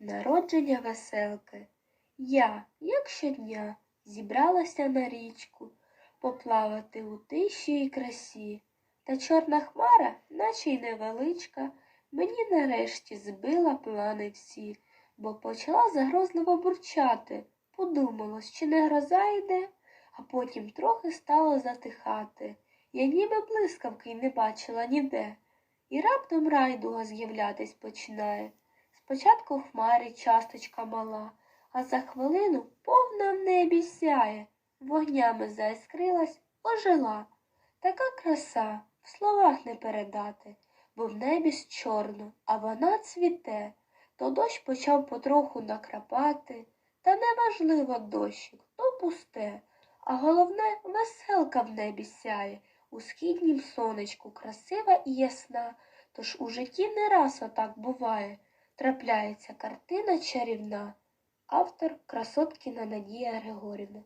Народження веселки. Я, як щодня, зібралася на річку поплавати у тиші і красі. Та чорна хмара, наче й невеличка, мені нарешті збила плани всі, бо почала загрозливо бурчати. Подумалось, чи не гроза йде, а потім трохи стало затихати. Я ніби блискавки й не бачила ніде. І раптом райдуга з'являтись починає. Спочатку хмарі часточка мала, а за хвилину повна в небі сяє, вогнями заіскрилась, ожила. Така краса в словах не передати, бо в небі ж чорно, а вона цвіте. То дощ почав потроху накрапати, та неважливо дощик, то пусте, а головне веселка в небі сяє, у східнім сонечку красива і ясна, тож у житті не раз отак буває. Трапляється картина чарівна. Автор Красоткіна Надія Григорівна.